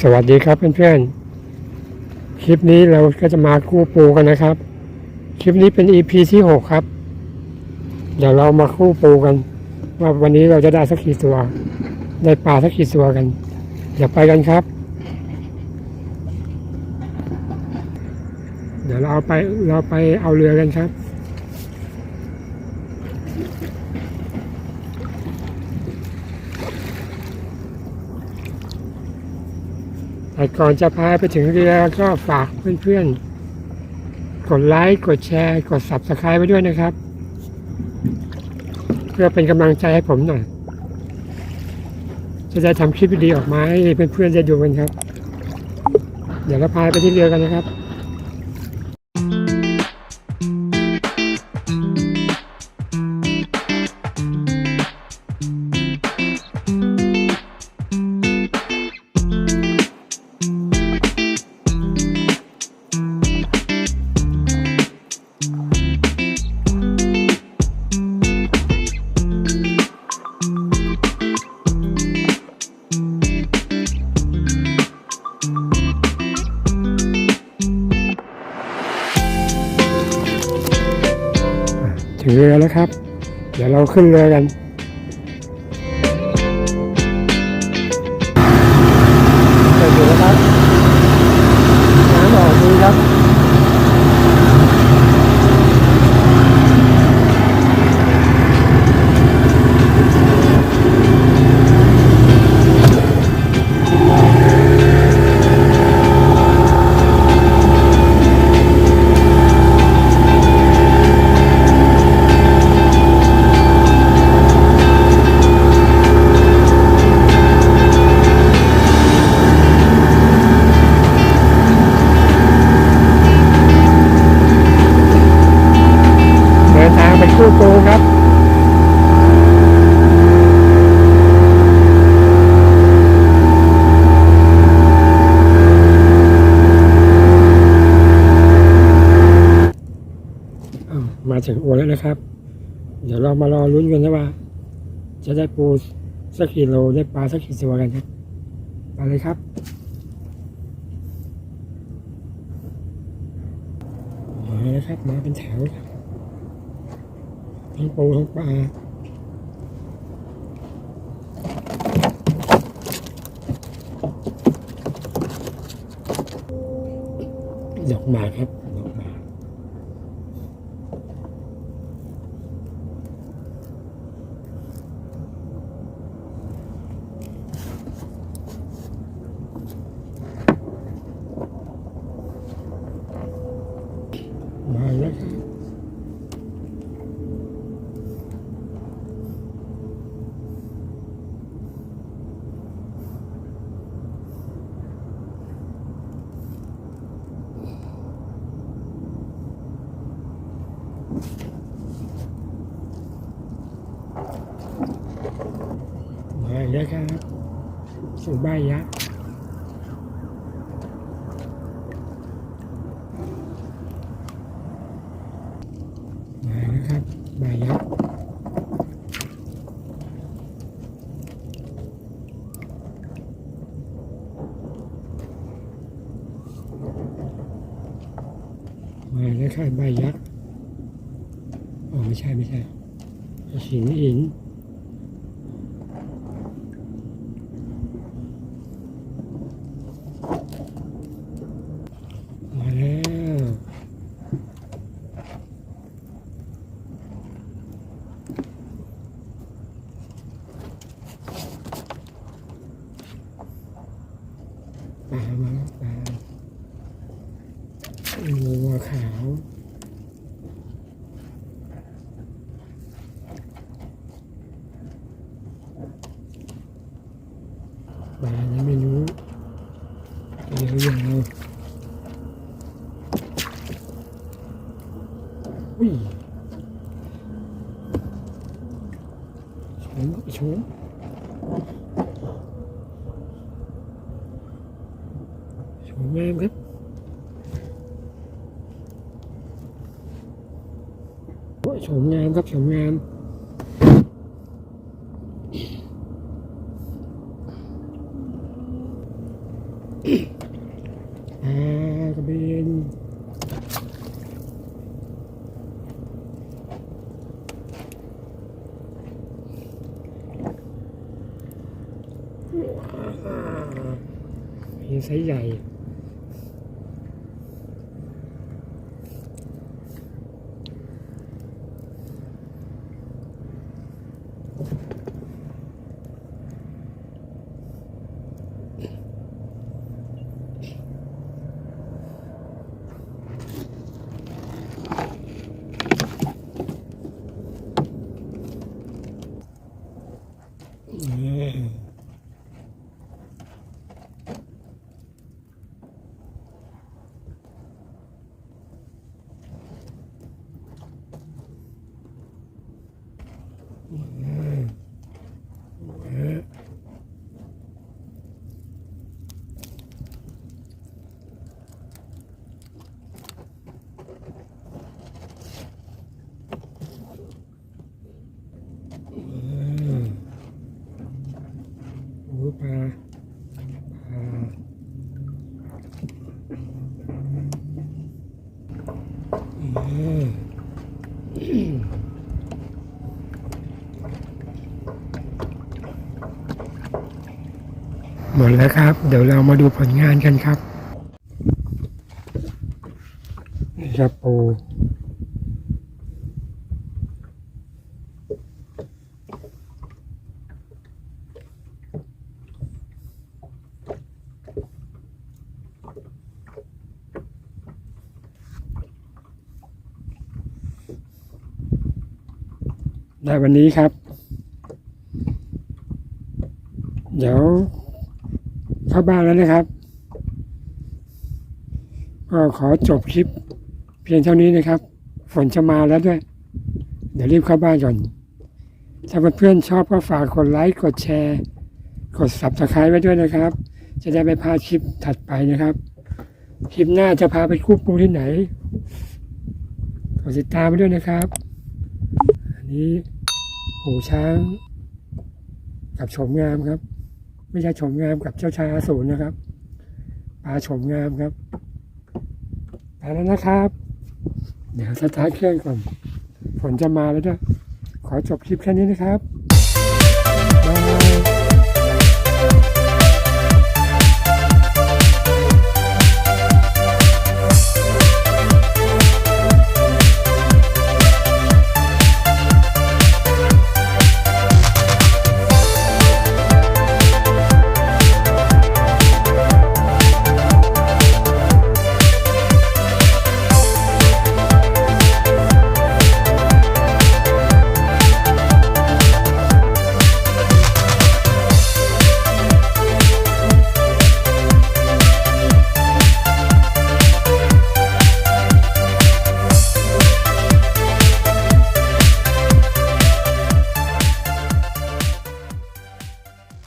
สวัสดีครับเพื่อนๆ คลิปนี้เราก็จะมาคู่ปูกันนะครับ คลิปนี้เป็น EP ที่หกครับ เดี๋ยวเรามาคู่ปูกัน ว่าวันนี้เราจะได้สักกี่ตัว ได้ปลาสักกี่ตัวกัน เดี๋ยวไปกันครับ เดี๋ยวเราเอาไปเราไปเอาเรือกันครับ แต่ก่อนจะพาไปถึงเรือก็ฝากเพื่อนๆ กดไลค์กดแชร์กด subscribe ไว้ด้วยนะครับ เพื่อเป็นกำลังใจให้ผมหน่อย จะได้ทำคลิปดีๆออกมาให้เพื่อนๆได้ดูกันครับ เดี๋ยวเราพาไปที่เรือกันนะครับ ถึงเรือแล้วครับ เดี๋ยวเราขึ้นเรือกัน นทางไปคู่ปูครับอ้าวมาถึงโอแล้วนะครับ เดี๋ยวเรามารอลุ้นกันนะว่า จะได้ปูสักกี่โลได้ปลาสักกี่ตัวกันครับไปเลยครับมาแล้วครับมาเป็นแถวครับ ทั้งปูทั้งปลาดอกหมากครับดอกหมากมาแล้วครับ มาอีกแล้วครับสุใบยักษ์มาแล้วครับใบยักษ์มาแล้วครับใบยักษ์อ๋อไม่ใช่ไม่ใช่หินหิน มาแล้วป ลามาแล้วปลางัวขาวปลายังไม่รู้เดี๋ยวยาวอุ้ยชมชมชมงามครับโอ้ยชมงามครับชม งามอ่ากระเบนมีไซส์ใหญ่ โอ้ปลาปลาอืม หมดแล้วครับ เดี๋ยวเรามาดูผลงานกันครับนี่ครับปู ได้วันนี้ครับ เดี๋ยวเข้าบ้านแล้วนะครับ ก็ขอจบคลิป เพียงเท่านี้นะครับ ฝนจะมาแล้วด้วย เดี๋ยวรีบเข้าบ้านก่อน ถ้าเพื่อนๆชอบก็ฝากกดไลค์กดแชร์ กด subscribe ไว้ด้วยนะครับ จะได้ไม่พาคลิปถัดไปนะครับ คลิปหน้าจะพาไปคู่ปูที่ไหนกดติดตามไปด้วยนะครับ อันนี้ หูช้าง กับชมงามครับ ไม่ใช่ชมงามกับเจ้าชายอสูรนะครับปลาชมงามครับไปแล้วนะครับ เดี๋ยวสตาร์ทเครื่องก่อนฝนจะมาแล้วจ้ะขอจบคลิปแค่นี้นะครับ